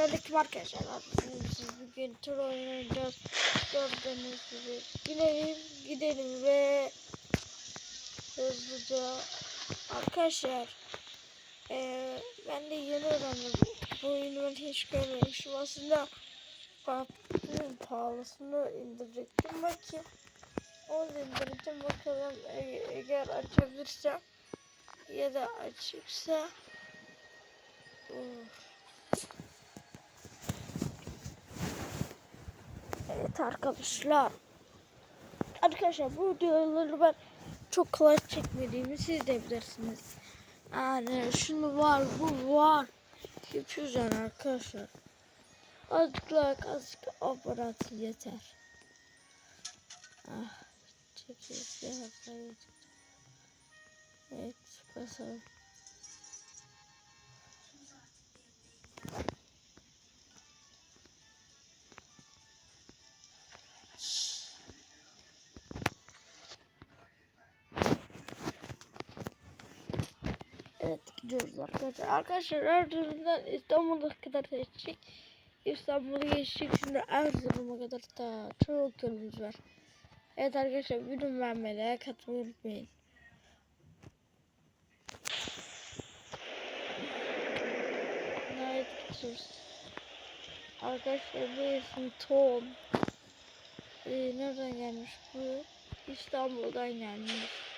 Selamünaleyküm arkadaşlar. Siz bugün tur oynayacağız. Gördüğünüz gibi gidelim gidelim ve hızlıca arkadaşlar eee, ben de yeni öğrendim. Bu oyunu ben hiç görmemişim. Aslında farklı pahalısını indirecektim. Bakayım. Onu indireceğim. Bakalım e- eğer açabilirsem ya da açıksa Uf. Evet arkadaşlar. Arkadaşlar bu videoları ben çok kolay çekmediğimi siz de bilirsiniz. Yani şunu var bu var. Yapıyoruz yani arkadaşlar. Azıcık like azıcık aparat yeter. Ah, çekilse. Evet basalım. Evet gidiyoruz arkadaşlar. Arkadaşlar Erzurum'dan İstanbul'a kadar geçecek. İstanbul'u geçecek. Şimdi Erzurum'a kadar da çok yolumuz var. Evet arkadaşlar videomu beğenmeyi, katmayı unutmayın. Evet gidiyoruz. Arkadaşlar bu isim Tom. Ee, nereden gelmiş bu? İstanbul'dan gelmiş.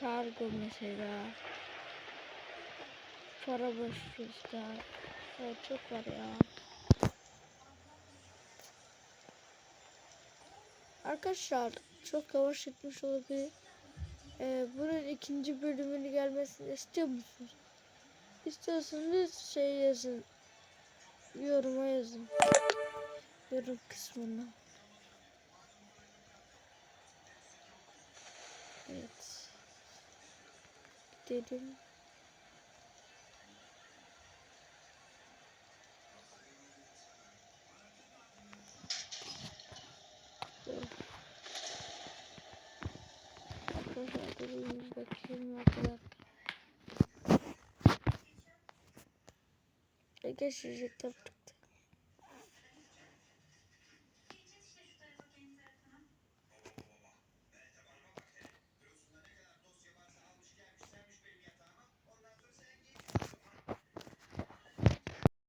Kargo mesela. Para başvurusunda. Evet, çok var ya. Arkadaşlar çok yavaş gitmiş olabilir. Ee, bunun ikinci bölümünü gelmesini istiyor musunuz? İstiyorsanız şey yazın. Yoruma yazın. Yorum kısmına. Evet. Gidelim. Arkadaşlar durun bakayım arkadaşlar. Arkadaşlar reklam